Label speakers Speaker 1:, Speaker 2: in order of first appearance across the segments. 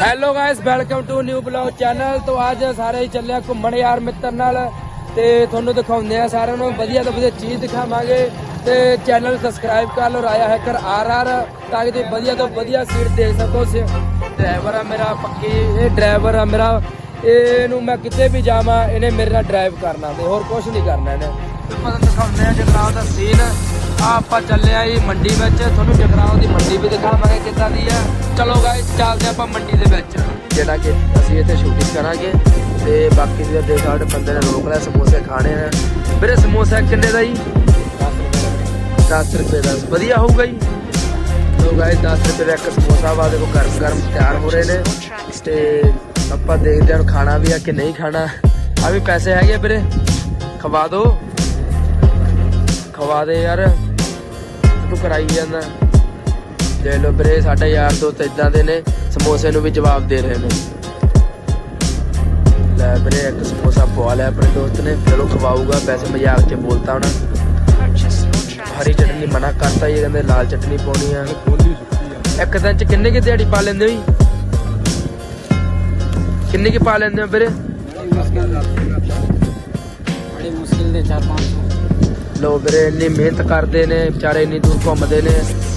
Speaker 1: Hello guys welcome to new blog channel ਤੋਂ ਅੱਜ ਸਾਰੇ ਹੀ ਚੱਲੇ ਆ ਘੁੰਮਣ ਯਾਰ ਮਿੱਤਰ ਨਾਲ ਤੇ ਤੁਹਾਨੂੰ ਦਿਖਾਉਂਦੇ ਆ ਸਾਰਿਆਂ ਨੂੰ। ਵਧੀਆ ਤੋਂ ਵਧੀਆ ਚੀਜ਼ ਦਿਖਾਵਾਂਗੇ ਤੇ ਚੈਨਲ ਸਬਸਕ੍ਰਾਈਬ ਕਰ ਲਓ, ਰਾਇਆ ਹੈਕਰ ਆਰ ਆਰ ਤਾਂ ਕਿ ਤੁਸੀਂ ਵਧੀਆ ਤੋਂ ਵਧੀਆ ਸੀਟ ਦੇਖ ਸਕੋ। ਡਰਾਈਵਰ ਆ ਮੇਰਾ, ਪੱਕੀ ਇਹ ਡਰਾਈਵਰ ਆ ਮੇਰਾ। ਇਹਨੂੰ ਮੈਂ ਕਿਤੇ ਵੀ ਜਾਵਾਂ, ਇਹਨੇ ਮੇਰੇ ਨਾਲ ਡਰਾਈਵ ਕਰਨਾ ਤੇ ਹੋਰ ਕੁਝ ਨਹੀਂ ਕਰਨਾ ਇਹਨੇ। ਤੁਹਾਨੂੰ ਦਿਖਾਉਂਦੇ ਆ ਜਗਰਾਉਂ ਦਾ ਸੀਨ ਆ ਆਪਾਂ ਚੱਲੇ ਆ ਜੀ ਮੰਡੀ ਵਿੱਚ, ਤੁਹਾਨੂੰ ਜਗਰਾਉਂ ਦੀ ਮੰਡੀ ਵੀ ਦਿਖਾਵਾਂਗੇ ਕਿੱਦਾਂ ਦੀ ਆ? ਚਲੋ ਗਾਇਸ ਚੱਲਦੇ ਆਪਾਂ ਮੰਡੀ ਦੇ ਵਿੱਚ। ਜਿਹੜਾ ਕਿ ਅਸੀਂ ਇੱਥੇ ਸ਼ੂਟਿੰਗ ਕਰਾਂਗੇ ਤੇ ਬਾਕੀ ਦੇ ਦੇ ਸਾਡੇ ਬੰਦੇ ਨੇ ਰੋਕ ਲਿਆ, ਸਮੋਸੇ ਖਾਣੇ ਨੇ ਵੀਰੇ, ਸਮੋਸਾ ਕਿੰਨੇ ਦਾ ਜੀ? 10 ਰੁਪਏ ਦਾ। ਵਧੀਆ ਹੋਊਗਾ ਜੀ। ਲੋ ਗਾਇਸ 10 ਰੁਪਏ ਦਾ ਇੱਕ ਸਮੋਸਾ ਵਾ, ਦੇਖੋ ਗਰਮ ਗਰਮ ਤਿਆਰ ਹੋ ਰਹੇ ਨੇ। ਤੇ ਆਪਾਂ ਦੇਖਦੇ ਹਾਂ ਖਾਣਾ ਵੀ ਆ ਕਿ ਨਹੀਂ ਖਾਣਾ। ਆ ਵੀ ਪੈਸੇ ਹੈਗੇ ਵੀਰੇ। ਖਵਾ ਦੋ। ਖਵਾ ਦੇ ਯਾਰ। ਤੂੰ ਕਰਾਈ ਜਾਂਦਾ। ਦੇ ਲੋ ਵੀਰੇ, ਸਾਡੇ ਯਾਰ ਦੋਸਤ ਇਦਾਂ ਦੇ ਨੇ, ਸਮੋਸੇ ਨੂੰ ਵੀ ਜਵਾਬ ਦੇ ਰਹੇ ਨੇ। ਲੈ ਵੀਰੇ, ਇੱਕ ਸਮੋਸਾ ਪਵਾ ਲਿਆ ਆਪਣੇ ਦੋਸਤ ਨੇ ਚਲੋ ਖਵਾਊਗਾ, ਵੈਸੇ ਮਜ਼ਾਕ 'ਚ ਬੋਲਤਾ ਹੁਣ। ਹਰੀ ਚਟਨੀ ਮਨਾ ਕਰਤਾ ਇਹ ਕਹਿੰਦੇ ਲਾਲ ਚਟਨੀ ਪਾਉਣੀ ਆ। ਇੱਕ ਦਿਨ 'ਚ ਕਿੰਨੇ ਕੀ ਦਿਹਾੜੀ ਪਾ ਲੈਂਦੇ ਹੋ ਕਿੰਨੇ ਕੀ ਪਾ ਲੈਂਦੇ ਹੋ ਵੀਰੇ?
Speaker 2: ਬੜੀ ਮੁਸ਼ਕਿਲ ਦੇ 4-500
Speaker 1: ਲੋ ਵੀਰੇ, ਇੰਨੀ ਮਿਹਨਤ ਕਰਦੇ ਨੇ, ਵਿਚਾਰੇ ਇੰਨੀ ਦੂਰ ਘੁੰਮਦੇ ਨੇ।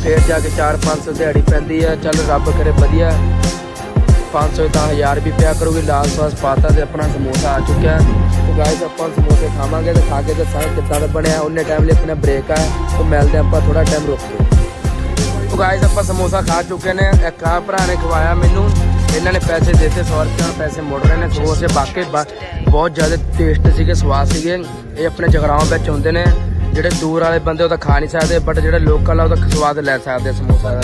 Speaker 1: ਫੇਰ ਜਾ ਕੇ 4-500 ਦਿਹਾੜੀ ਪੈਂਦੀ ਆ। ਚੱਲ ਰੱਬ ਕਰੇ ਵਧੀਆ। 500 ਤਾਂ 1000 ਵੀ ਪਿਆ ਕਰੂਗੀ। ਲਾਲ ਸਵਾਸ ਪਾਤਾ ਤੇ ਆਪਣਾ ਸਮੋਸਾ ਆ ਚੁੱਕਿਆ। ਤੇ ਗਾਇਸ ਆਪਾਂ ਸਮੋਸੇ ਖਾਵਾਂਗੇ ਤੇ ਖਾ ਕੇ ਦੱਸਾਂਗੇ ਕਿੱਦਾਂ ਦਾ ਬਣਿਆ। ਉਹਨੇ ਟਾਈਮ ਲਈ ਆਪਣਾ ਬ੍ਰੇਕ ਆ। ਤੇ ਮਿਲਦੇ ਆਪਾਂ ਥੋੜਾ ਟਾਈਮ ਰੁਕ ਕੇ। ਤੋ ਗਾਇਸ ਆਪਾਂ ਸਮੋਸਾ ਖਾ ਚੁੱਕੇ ਨੇ। ਇੱਕ ਆ ਭਰਾ ਨੇ ਖਵਾਇਆ ਮੈਨੂੰ। ਇਹਨਾਂ ਨੇ ਪੈਸੇ ਦਿੱਤੇ 100 ਰੁਪਏ ਪੈਸੇ ਮੋੜ ਰਹੇ ਨੇ। ਸਮੋਸੇ ਬਾਕੀ ਬ- ਬਹੁਤ ਜ਼ਿਆਦਾ ਟੇਸਟ ਸੀਗੇ, ਸਵਾਦ ਸੀਗੇ। ਇਹ ਆਪਣੇ ਜਗਰਾਵਾਂ ਵਿੱਚ ਹੁੰਦੇ ਨੇ। ਜਿਹੜੇ ਦੂਰ ਵਾਲੇ ਬੰਦੇ ਉਹ ਤਾਂ ਖਾ ਨਹੀਂ ਸਕਦੇ ਬਟ ਜਿਹੜੇ ਲੋਕਲ ਆ ਉਹਦਾ ਸਵਾਦ ਲੈ ਸਕਦੇ ਆ ਸਮੋਸਾ ਦਾ।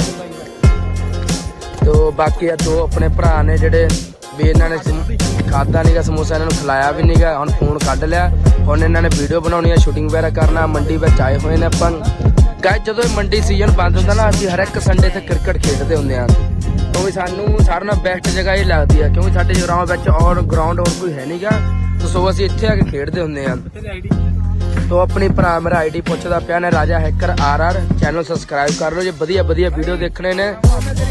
Speaker 1: ਤੋ ਬਾਕੀ ਆ ਦੋ ਆਪਣੇ ਭਰਾ ਨੇ ਜਿਹੜੇ ਵੀ ਇਹਨਾਂ ਨੇ ਖਾਦਾ ਨਹੀਂਗਾ ਸਮੋਸਾ, ਇਹਨਾਂ ਨੂੰ ਖਿਲਾਇਆ ਵੀ ਨਹੀਂਗਾ ਹੁਣ ਫੋਨ ਕੱਢ ਲਿਆ। ਹੁਣ ਇਹਨਾਂ ਨੇ ਵੀਡੀਓ ਬਣਾਉਣੀ ਆ ਸ਼ੂਟਿੰਗ ਵਗੈਰਾ ਕਰਨਾ, ਮੰਡੀ ਵਿੱਚ ਆਏ ਹੋਏ ਨੇ ਆਪਾਂ। ਗਾਇਸ ਜਦੋਂ ਇਹ ਮੰਡੀ ਸੀਜ਼ਨ ਬੰਦ ਹੁੰਦਾ ਨਾ, ਅਸੀਂ ਹਰ ਇੱਕ ਸੰਡੇ ਤੇ ਕ੍ਰਿਕਟ ਖੇਡਦੇ ਹੁੰਦੇ ਆ ਕਿਉਂਕਿ ਸਾਨੂੰ ਸਾਰਿਆਂ ਨਾਲ ਬੈਸਟ ਜਗ੍ਹਾ ਇਹ ਲੱਗਦੀ ਹੈ ਕਿਉਂਕਿ ਸਾਡੇ ਜਗਰਾਵਾਂ ਵਿੱਚ ਔਰ ਗਰਾਊਂਡ ਹੋਰ ਕੋਈ ਹੈ ਨਹੀਂਗਾ ਤੋ ਸੋ ਅਸੀਂ ਇੱਥੇ ਆ ਕੇ ਖੇਡਦੇ ਹੁੰਦੇ ਆ ਤੋ ਆਪਣੀ ਭਰਾ ਮੇਰਾ ਆਈਡੀ ਪੁੱਛਦਾ ਪਿਆ ਨੇ Raja hacker R R channel subscribe ਕਰ ਲਓ ਜੇ। ਵਧੀਆ ਵਧੀਆ ਵੀਡੀਓ ਦੇਖਣੇ ਨੇ।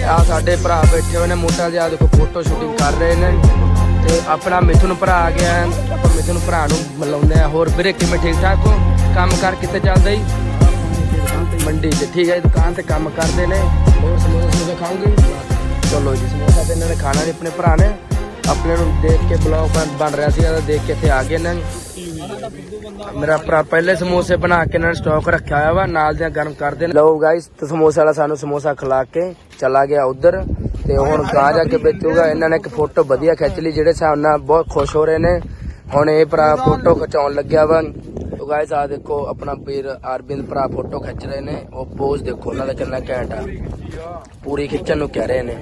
Speaker 1: ਆ ਸਾਡੇ ਭਰਾ ਬੈਠੇ ਹੋਏ ਨੇ ਮੋਟਾ ਜਿਹਾ ਦੇਖੋ ਫੋਟੋ ਸ਼ੂਟਿੰਗ ਕਰ ਰਹੇ ਨੇ। ਤੇ ਆਪਣਾ ਮਿਥੁਨ ਭਰਾ ਆ ਗਿਆ। ਆਪਾਂ ਮਿਥੁਨ ਭਰਾ ਨੂੰ ਮਿਲਾਉਂਦੇ ਆ। ਹੋਰ ਵੀਰੇ ਕਿਵੇਂ ਠੀਕ ਠਾਕ ਹੋ? ਕੰਮ ਕਰ ਕਿੱਥੇ ਚੱਲਦਾ ਜੀ? ਮੰਡੀ 'ਤੇ ਠੀਕ ਹੈ ਜੀ, ਦੁਕਾਨ ਤੇ ਕੰਮ ਕਰਦੇ ਨੇ। ਹੋਰ ਸਮੋਸੇ ਸਮੋਸੇ ਖਾਓਗੇ? ਚਲੋ ਜੀ ਸਮੋਸਾ ਤੇ ਇਹਨਾਂ ਨੇ ਖਾਣਾ ਨਹੀਂ ਆਪਣੇ ਭਰਾ ਨੇ। ਆਪਣੇ ਨੂੰ ਦੇਖ ਕੇ ਬਲੌਗ ਬਣ ਰਿਹਾ ਸੀ ਤਾਂ ਦੇਖ ਕੇ ਇੱਥੇ ਆ ਗਏ ਨੇ। ਮੇਰਾ ਭਰਾ ਪਹਿਲੇ ਸਮੋਸੇ ਬਣਾ ਕੇ ਇਹਨਾਂ ਨੇ ਸਟਾਕ ਰੱਖਿਆ ਹੋਇਆ ਵਾ, ਨਾਲ ਦੀਆਂ ਗਰਮ ਕਰਦੇ ਨੇ ਲਓ ਗਾਇਸ ਤੇ ਸਮੋਸੇ ਵਾਲਾ ਸਾਨੂੰ ਸਮੋਸਾ ਖਿਲਾ ਕੇ ਚਲਾ ਗਿਆ ਉਧਰ, ਤੇ ਹੁਣ ਗਾਂ ਜਾ ਕੇ ਵੇਚੂਗਾ। ਇਹਨਾਂ ਨੇ ਇੱਕ ਫੋਟੋ ਵਧੀਆ ਖਿੱਚ ਲਈ, ਜਿਹੜੇ ਹਿਸਾਬ ਨਾਲ ਬਹੁਤ ਖੁਸ਼ ਹੋ ਰਹੇ ਨੇ। ਹੁਣ ਇਹ ਭਰਾ ਫੋਟੋ ਖਿਚਾਉਣ ਲੱਗਿਆ ਵਾ। ਤੋ ਗਾਇਸ ਆ ਦੇਖੋ, ਆਪਣਾ ਵੀਰ ਅਰਬਿੰਦ ਭਰਾ ਫੋਟੋ ਖਿੱਚ ਰਹੇ ਨੇ। ਉਹ ਪੋਜ਼ ਦੇਖੋ, ਉਹਨਾਂ ਦਾ ਕਿੰਨਾ ਘੈਂਟ ਆ। ਪੂਰੀ ਖਿੱਚਣ ਨੂੰ ਕਹਿ ਰਹੇ ਨੇ।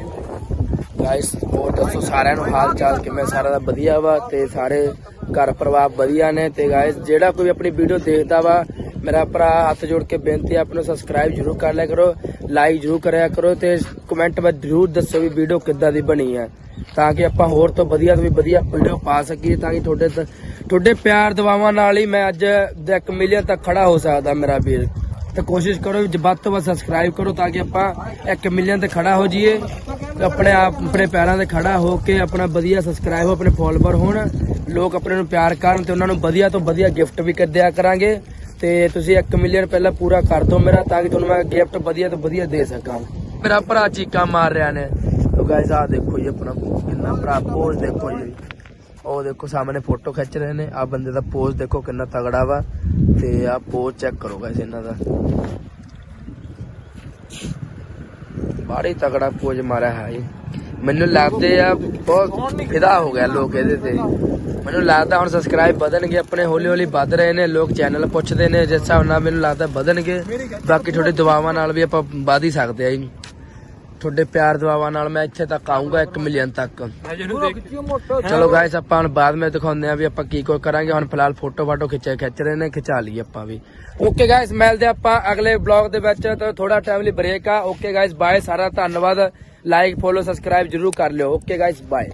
Speaker 1: ਗਾਇਸ ਹੋਰ ਦੱਸੋ, ਸਾਰਿਆਂ ਨੂੰ ਹਾਲ ਚਾਲ ਕਿਵੇਂ? ਸਾਰਿਆਂ ਦਾ ਵਧੀਆ ਵਾ ਤੇ ਸਾਰੇ ਘਰ ਪਰਿਵਾਰ ਵਧੀਆ ਨੇ ਤੇ ਗਾਇਸ ਜਿਹੜਾ ਕੋਈ ਆਪਣੀ ਵੀਡੀਓ ਦੇਖਦਾ ਵਾ, ਮੇਰਾ ਭਰਾ ਹੱਥ ਜੋੜ ਕੇ ਬੇਨਤੀ ਹੈ ਆਪ ਨੂੰ ਸਬਸਕ੍ਰਾਈਬ ਜਰੂਰ ਕਰ ਲਿਆ ਕਰੋ ਲਾਈਕ ਜਰੂਰ ਕਰਿਆ ਕਰੋ ਤੇ ਕਮੈਂਟ ਵਿੱਚ ਜਰੂਰ ਦੱਸੋ ਵੀ ਵੀਡੀਓ ਕਿੱਦਾਂ ਦੀ ਬਣੀ ਹੈ ਤਾਂ ਕਿ ਆਪਾਂ ਹੋਰ ਤੋਂ ਵਧੀਆ ਤੋਂ ਵੀ ਵਧੀਆ ਵੀਡੀਓ ਪਾ ਸਕੀਏ, ਤਾਂ ਕਿ ਤੁਹਾਡੇ ਤੁਹਾਡੇ ਪਿਆਰ ਦਵਾਵਾਂ ਨਾਲ ਹੀ ਮੈਂ ਅੱਜ 1 ਮਿਲੀਅਨ ਤੱਕ ਖੜਾ ਹੋ ਸਕਦਾ ਮੇਰਾ ਵੀਰ। ਤੇ ਕੋਸ਼ਿਸ਼ ਕਰੋ ਵੱਧ ਤੋਂ ਵੱਧ ਸਬਸਕ੍ਰਾਈਬ ਕਰੋ, ਤਾਂ ਕਿ ਆਪਾਂ 1 ਮਿਲੀਅਨ ਤੇ ਖੜਾ ਹੋ ਜਾਈਏ। ਆਪਣੇ ਆਪ, ਆਪਣੇ ਪੈਰਾਂ ਤੇ ਖੜਾ ਹੋ ਕੇ ਆਪਣਾ ਵਧੀਆ ਸਬਸਕ੍ਰਾਈਬ ਆਪਣੇ ਫੋਲੋਵਰ ਹੋਣ। ਲੋਕ ਆਪਣੇ ਨੂੰ ਪਿਆਰ ਕਰਨ ਤੇ ਉਹਨਾਂ ਨੂੰ ਵਧੀਆ ਤੋਂ ਵਧੀਆ ਗਿਫਟ ਵੀ ਦਿਆ ਕਰਾਂਗੇ। ਤੇ ਤੁਸੀਂ 1 ਮਿਲੀਅਨ ਪਹਿਲਾਂ ਪੂਰਾ ਕਰ ਦਿਓ ਮੇਰਾ, ਤਾਂ ਕਿ ਤੁਹਾਨੂੰ ਮੈਂ ਗਿਫਟ ਵਧੀਆ ਤੋਂ ਵਧੀਆ ਦੇ ਸਕਾਂ। ਮੇਰਾ ਭਰਾ ਚੀਕਾ ਮਾਰ ਰਿਹਾ ਨੇ। ਤੋ ਗਾਇਸ ਆ ਦੇਖੋ ਜੀ ਆਪਣਾ ਕਿੰਨਾ ਭਰਾ ਪੋਜ਼ ਦੇਖੋ ਜੀ। ਉਹ ਦੇਖੋ ਸਾਹਮਣੇ ਫੋਟੋ ਖਿੱਚ ਰਹੇ ਨੇ। ਆ ਬੰਦੇ ਦਾ ਪੋਜ਼ ਦੇਖੋ ਕਿੰਨਾ ਤਗੜਾ ਵਾ। ਤੇ ਆ ਪੋਜ਼ ਚੈੱਕ ਕਰੋ ਗਾਇਸ ਇਹਨਾਂ ਦਾ। ਬਾੜੀ ਤਗੜਾ ਪੋਜ਼ ਮਾਰਿਆ ਹੈ ਜੀ। ਮੈਨੂੰ ਲੱਗਦੇ ਆ ਬਹੁਤ ਫਿਦਾ ਹੋ ਗਿਆ ਲੋਕ ਇਹਦੇ ਤੇ। ਮੈਨੂੰ ਲੱਗਦਾ ਹੁਣ ਸਬਸਕ੍ਰਾਈਬ ਵਧਣਗੇ, ਆਪਣੇ ਹੌਲੀ ਹੌਲੀ ਵੱਧ ਰਹੇ ਨੇ, ਲੋਕ ਚੈਨਲ ਪੁੱਛਦੇ ਨੇ, ਜਿਸ ਹਿਸਾਬ ਨਾਲ ਮੈਨੂੰ ਲੱਗਦਾ ਵਧਣਗੇ। ਬਾਕੀ ਤੁਹਾਡੀ ਦੁਆਵਾਂ ਨਾਲ ਵੀ ਆਪਾਂ ਵਧ ਹੀ ਸਕਦੇ ਆ ਜੀ। ਤੁਹਾਡੇ ਪਿਆਰ ਦੁਆਵਾਂ ਨਾਲ ਮੈਂ ਇੱਥੇ ਤੱਕ ਆਉਂਗਾ 1 ਮਿਲੀਅਨ ਤੱਕ। ਚਲੋ ਗਾਇਸ ਆਪਾਂ ਹੁਣ ਬਾਅਦ ਵਿੱਚ ਦਿਖਾਉਂਦੇ ਆ ਵੀ ਆਪਾਂ ਕੀ ਕੁਝ ਕਰਾਂਗੇ। ਹੁਣ ਫਿਲਹਾਲ ਫੋਟੋ ਫਾਟੋ ਖਿੱਚੇ ਖਿੱਚ ਰਹੇ ਨੇ ਖਿਚਾ ਲਈਏ ਆਪਾਂ ਵੀ। ਓਕੇ ਗਾਇਸ ਮਿਲਦੇ ਆਪਾਂ ਅਗਲੇ ਬਲੌਗ ਦੇ ਵਿੱਚ। ਤਾਂ ਥੋੜਾ ਟਾਈਮ ਲਈ ਬ੍ਰੇਕ ਆ। ਓਕੇ ਗਾਇਸ ਬਾਏ ਸਾਰਾ। ਧੰਨਵਾਦ। ਲਾਈਕ ਫੋਲੋ ਸਬਸਕ੍ਰਾਈਬ ਜਰੂਰ ਕਰ ਲਿਓ। Okay guys bye